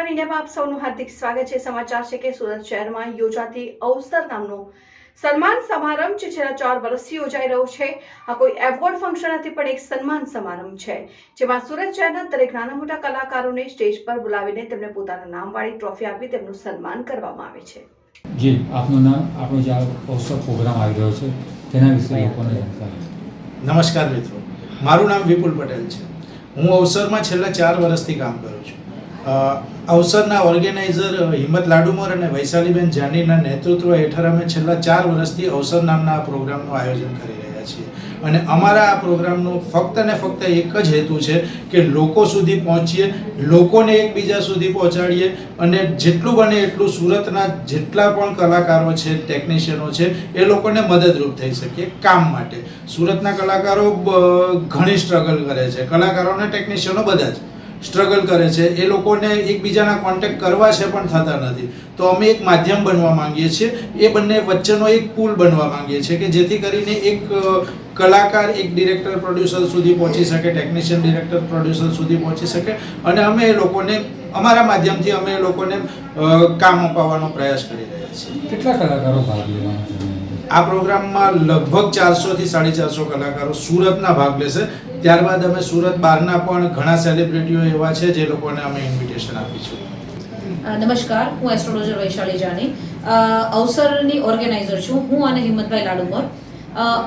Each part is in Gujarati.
સમાચારમાં આપ સૌનું હાર્દિક સ્વાગત છે. સમાચાર છે કે સુરત શહેરમાં યોજાતી અવસર નામનો સન્માન સમારંભ જે છેલ્લા ચાર વર્ષથી યોજાઈ રહ્યો છે. આ કોઈ એવોર્ડ ફંક્શન નથી પણ એક સન્માન સમારંભ છે જેમાં સુરત શહેરના દરેક નાના મોટા કલાકારોને સ્ટેજ પર બોલાવીને તેમને પોતાના નામવાળી ટ્રોફી આપી તેમનું સન્માન કરવામાં આવે છે. જી આપનું નામ આપણો જે અવસર પ્રોગ્રામ આવી રહ્યો છે તેના વિશે લોકોને જાણકારી નમસ્કાર મિત્રો. મારું નામ વિપુલ પટેલ છે. હું અવસરમાં છેલ્લા ચાર વર્ષથી કામ કરું છું. અવસરના ઓર્ગેનાઇઝર હિંમત લાડુમોર અને વૈશાલીબેન જાનીના નેતૃત્વ હેઠળ અમે છેલ્લા ચાર વર્ષથી અવસર નામના આ પ્રોગ્રામનું આયોજન કરી રહ્યા છીએ. અને અમારા આ પ્રોગ્રામનો ફક્ત ને ફક્ત એક જ હેતુ છે કે લોકો સુધી પહોંચીએ, લોકોને એકબીજા સુધી પહોંચાડીએ અને જેટલું બને એટલું સુરતના જેટલા પણ કલાકારો છે, ટેકનિશિયનો છે, એ લોકોને મદદરૂપ થઈ શકીએ કામ માટે. સુરતના કલાકારો ઘણી સ્ટ્રગલ કરે છે. કલાકારો અને ટેકનિશિયનો બધા જ. સ્ટ્રગલ કરે છે. એ લોકોને એકબીજાના કોન્ટેક્ટ કરવા છે પણ થતા નથી. તો અમે એક માધ્યમ બનવા માંગીએ છીએ. એ બંને વચ્ચેનો એક પુલ બનવા માંગીએ છીએ કે જેથી કરીને એક કલાકાર એક ડિરેક્ટર પ્રોડ્યુસર સુધી પહોંચી શકે ટેકનિશિયન ડિરેક્ટર પ્રોડ્યુસર સુધી પહોંચી શકે અને અમે એ લોકોને અમારા માધ્યમથી અમે એ લોકોને કામ અપાવવાનો પ્રયાસ કરી રહ્યા છીએ. કેટલા કલાકારો ભાગ લેવાના? આ પ્રોગ્રામમાં લગભગ ચારસો થી સાડી ચારસો કલાકારો સુરતના ભાગ લેશે. ત્યારબાદ અમે સુરત બહારના પણ ઘણા સેલિબ્રિટીઓ એવા છે જે લોકોને અમે ઇન્વિટેશન આપીશું. નમસ્કાર, હું એસ્ટ્રોલોજર વૈશાલી જાની. અવસરની ઓર્ગેનાઇઝર છું. હું અને હિંમતભાઈ લાડુમર.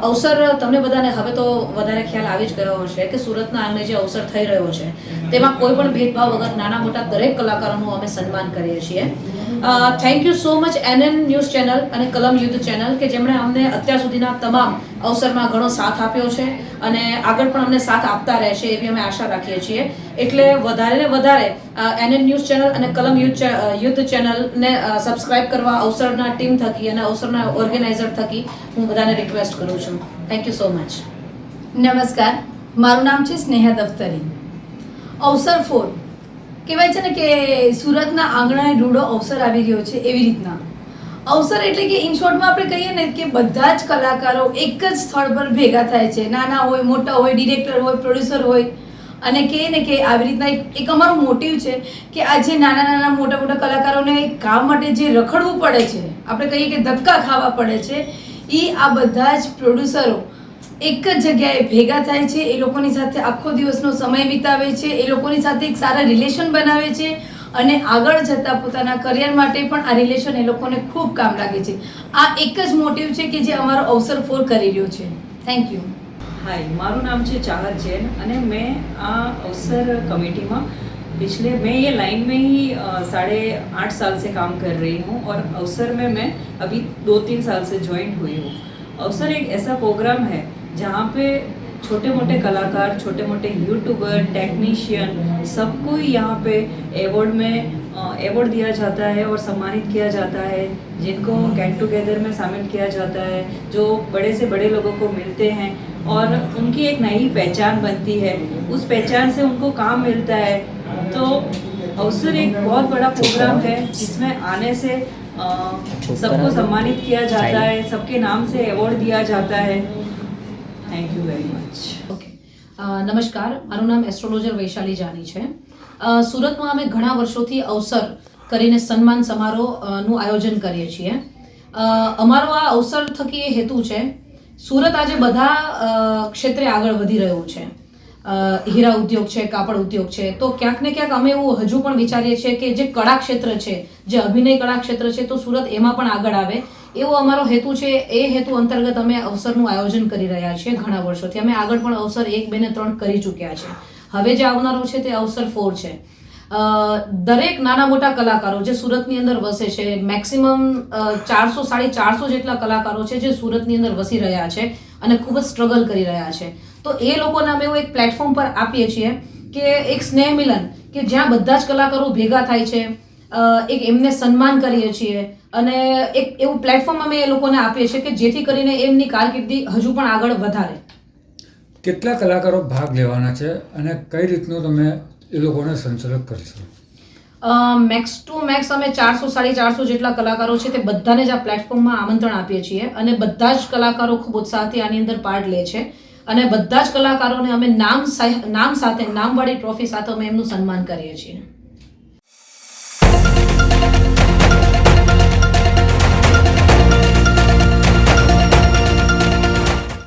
અવસર તમને બધાને હવે તો વધારે ખ્યાલ આવી જ ગયો હશે કે સુરતના આંગણે જે અવસર થઈ રહ્યો છે, તેમાં કોઈ પણ ભેદભાવ વગર નાના મોટા દરેક કલાકારોનું અમે સન્માન કરીએ છીએ. Thank you so much NN news channel અને કલમ યુદ્ધ ચેનલ, કે જેમણે અમને અત્યાર સુધીના તમામ અવસરમાં ઘણો સાથ આપ્યો છે અને આગળ પણ અમને સાથ આપતા રહેશે એવી અમે આશા રાખીએ છીએ. એટલે વધારે ને વધારે એનએન ન્યૂઝ ચેનલ અને કલમ યુદ્ધ ચેનલને સબસ્ક્રાઇબ કરવા અવસરના ટીમ થકી અને અવસરના ઓર્ગેનાઇઝર થકી હું બધાને રિક્વેસ્ટ કરું છું. થેન્ક યુ સો મચ નમસ્કાર. મારું નામ છે સ્નેહા દફતરી. અવસર ફોર કહેવાય છે ને કે સુરતના આંગણાએ રૂડો અવસર આવી રહ્યો છે એવી રીતના. અવસર એટલે કે ઇન શોર્ટમાં આપણે કહીએ ને કે બધા જ કલાકારો એક જ સ્થળ પર ભેગા થાય છે. નાના હોય, મોટા હોય ડિરેક્ટર હોય પ્રોડ્યુસર હોય. અને કહે ને કે આવી રીતના એક અમારું મોટિવ છે કે આ જે નાના નાના, મોટા મોટા કલાકારોને કામ માટે જે રખડવું પડે છે, આપણે કહીએ કે ધક્કા ખાવા પડે છે એ આ બધા જ પ્રોડ્યુસરો એક જ જગ્યાએ ભેગા થાય છે એ લોકોની સાથે આખો દિવસનો સમય વિતાવે છે એ લોકોની સાથે એક સારા રિલેશન બનાવે છે અને આગળ જતા પોતાના કરિયર માટે પણ આ રિલેશન એ લોકોને ખૂબ કામ લાગે છે આ એક જ મોટિવ છે કે જે અમારો અવસર ફોર કરી રહ્યો છે થેન્ક યુ हाय मारू नाम છે चाहत जैन અને मैं આ अवसर कमेटी में पिछले मैं ये लाइन में ही अ, साढ़े आठ साल से काम कर रही हूँ और अवसर में मैं अभी दो तीन साल से ज्वाइन हुई हूँ अवसर एक ऐसा प्रोग्राम है जहाँ पे छोटे मोटे कलाकार छोटे मोटे यूट्यूबर टेक्नीशियन सबको यहाँ पे अवार्ड में अवार्ड दिया जाता है और सम्मानित किया जाता है। जिनको गेट टुगेदर में शामिल किया जाता है, जो बड़े से बड़े लोगों को मिलते हैं और उनकी एक नई पहचान बनती है। उस पहचान से उनको काम मिलता है। तो अवसर एक बहुत बड़ा प्रोग्राम है, जिसमें आने से सबको सम्मानित किया जाता है, सबके नाम से अवार्ड दिया जाता है। Thank you very much okay નમસ્કાર. મારું નામ એસ્ટ્રોલોજર વૈશાલી જાની છે. સુરતમાં અમે ઘણા વર્ષોથી અવસર કરીને સન્માન સમારોહનું આયોજન કરીએ છીએ. અમારો આ અવસર થકી એ હેતુ છે, સુરત આજે બધા ક્ષેત્રે આગળ વધી રહ્યું છે. હીરા ઉદ્યોગ છે, કાપડ ઉદ્યોગ છે. તો ક્યાંક ને ક્યાંક અમે એવું હજુ પણ વિચારીએ છીએ કે જે કળા ક્ષેત્ર છે, જે અભિનય કળા ક્ષેત્ર છે, તો સુરત એમાં પણ આગળ આવે. એવો અમારો હેતુ છે, એ હેતુ અંતર્ગત અમે અવસરનું આયોજન કરી રહ્યા છીએ ઘણા વર્ષોથી. અમે આગળ પણ અવસર એક બે ને ત્રણ કરી ચૂક્યા છે. હવે જે આવનારો છે તે અવસર ફોર છે. દરેક નાના મોટા કલાકારો જે સુરતની અંદર વસે છે મેક્સિમમ ચારસો, સાડી ચારસો જેટલા કલાકારો છે જે સુરતની અંદર વસી રહ્યા છે અને ખૂબ જ સ્ટ્રગલ કરી રહ્યા છે. તો એ લોકોને અમે એવું એક પ્લેટફોર્મ પર આપીએ છીએ કે એક સ્નેહ મિલન, કે જ્યાં બધા જ કલાકારો ભેગા થાય છે એક એમને સન્માન કરીએ છીએ. અને એક એવું પ્લેટફોર્મ અમે એ લોકોને આપીએ છીએ કે જેથી કરીને એમની કારકિર્દી હજુ પણ આગળ વધારે. કેટલા કલાકારો ભાગ લેવાના છે અને કઈ રીતનું તમે એ લોકોને સંચાલક કરશો? મેક્સ ટુ મેક્સ અમે ચારસો સાડી ચારસો જેટલા કલાકારો છે તે બધાને જ આ પ્લેટફોર્મમાં આમંત્રણ આપીએ છીએ. અને બધા જ કલાકારો ખૂબ ઉત્સાહથી આની અંદર પાર્ટ લે છે. અને બધા જ કલાકારોને અમે નામ નામ સાથે નામવાળી ટ્રોફી સાથે અમે એમનું સન્માન કરીએ છીએ.